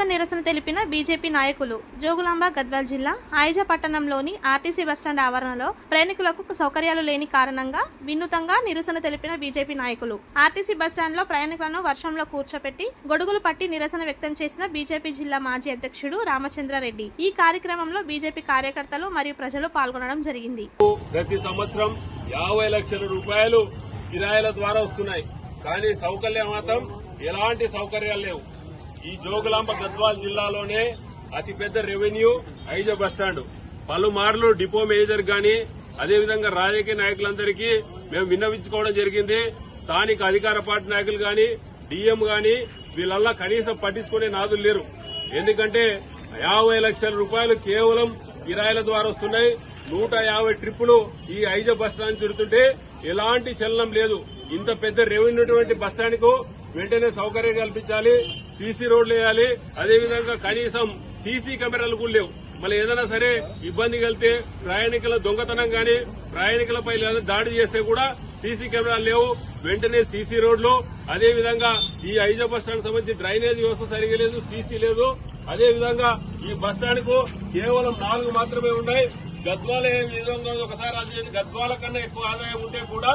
నిరసన తెలిపిన బీజేపీ నాయకులు జోగులాంబ గద్వాల్ జిల్లా ఆయిజ పట్టణంలోని ఆర్టీసీ బస్టాండ్ ఆవరణలో ప్రయాణికులకు సౌకర్యాలు లేని కారణంగా వినూతంగా నిరసన తెలిపిన బీజేపీ నాయకులు. ఆర్టీసీ బస్టాండ్లో ప్రయాణికులను వర్షంలో కూర్చోపెట్టి గొడుగులు పట్టి నిరసన వ్యక్తం చేసిన బీజేపీ జిల్లా మాజీ అధ్యక్షుడు రామచంద్రారెడ్డి. ఈ కార్యక్రమంలో బీజేపీ కార్యకర్తలు మరియు ప్రజలు పాల్గొనడం జరిగింది. ప్రతి సంవత్సరం యాభై లక్షల రూపాయలు కిరాయిల ద్వారా వస్తున్నాయి. కానీ సౌకర్యం మాత్రం ఎలాంటి సౌకర్యాలు లేవు. ఈ జోగులాంబ గద్వాల్ జిల్లాలోనే అతిపెద్ద రెవెన్యూ ఐజ బస్టాండ్ పలుమార్లు డిపో మేనేజర్ గాని అదేవిధంగా రాజకీయ నాయకులందరికీ మేము విన్నవించుకోవడం జరిగింది. స్థానిక అధికార పార్టీ నాయకులు గాని డిఎం గాని వీళ్ళల్లా కనీసం పట్టించుకునే నాదులు లేరు. ఎందుకంటే యాభై లక్షల రూపాయలు కేవలం కిరాయిల ద్వారా వస్తున్నాయి. నూట యాభై ట్రిప్పులు ఈ ఐజ బస్టాండ్ తిరుగుతుంటే ఎలాంటి చలనం లేదు. ఇంత పెద్ద రెవెన్యూ బస్టాండ్కు వెంటనే సౌకర్యం కల్పించాలి. సీసీ రోడ్లు వేయాలి. అదేవిధంగా కనీసం సీసీ కెమెరాలు కూడా లేవు. మళ్ళీ ఏదైనా సరే ఇబ్బంది కలితే ప్రయాణికుల దొంగతనం గాని ప్రయాణికులపై దాడి చేస్తే కూడా సీసీ కెమెరాలు లేవు. వెంటనే సీసీ రోడ్లు. అదేవిధంగా ఈ ఐజ బస్ స్టాండ్ సంబంధించి డ్రైనేజ్ వ్యవస్థ సరిగా లేదు సీసీ లేదు. అదేవిధంగా ఈ బస్ స్టాండ్కు కేవలం నాలుగు మాత్రమే ఉన్నాయి. గద్వాల ఏ విధంగా ఒకసారి గద్వాల కన్నా ఎక్కువ ఆదాయం ఉంటే కూడా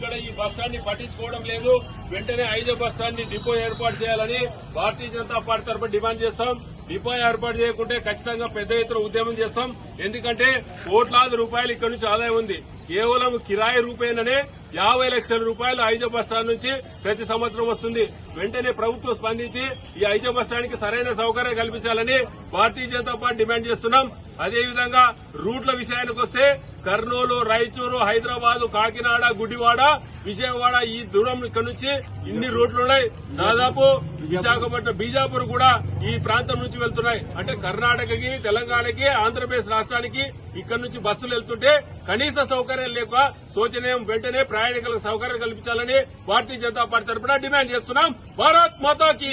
ఇక్కడ ఈ బస్ స్టాండ్ని పట్టించుకోవడం లేదు. వెంటనే ఐదో బస్ స్టాండ్ని డిపో ఏర్పాటు చేయాలని భారతీయ జనతా పార్టీ తరఫున డిమాండ్ చేస్తాం. డిపో ఏర్పాటు చేయకుంటే ఖచ్చితంగా పెద్ద ఎత్తున ఉద్యమం చేస్తాం. ఎందుకంటే కోట్లాది రూపాయలు ఇక్కడ నుంచి ఆదాయం ఉంది. కేవలం కిరాయి రూపేణనే యాభై లక్షల రూపాయలు ఐజో బస్టాండ్ నుంచి ప్రతి సంవత్సరం వస్తుంది. వెంటనే ప్రభుత్వం స్పందించి ఈ ఐజో బస్ స్టాండ్కి సరైన సౌకర్యం కల్పించాలని భారతీయ జనతా పార్టీ డిమాండ్ చేస్తున్నాం. అదేవిధంగా రూట్ల విషయానికి వస్తే కర్నూలు రాయచూరు హైదరాబాద్ కాకినాడ గుడివాడ విజయవాడ ఈ దూరం ఇక్కడ నుంచి ఇన్ని రూట్లు ఉన్నాయి. దాదాపు విశాఖపట్నం బీజాపూర్ కూడా ఈ ప్రాంతం నుంచి వెళ్తున్నాయి. అంటే కర్ణాటకకి తెలంగాణకి ఆంధ్రప్రదేశ్ రాష్ట్రానికి ఇక్కడ నుంచి బస్సులు వెళ్తుంటే కనీస సౌకర్యం లేక శోచనీయం వెంటనే ప్రయాణికులకు సౌకర్యం కల్పించాలని భారతీయ జనతా పార్టీ తరఫున డిమాండ్ చేస్తున్నాం. భారత్ మాతాకి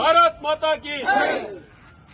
భారత్ మాతాకి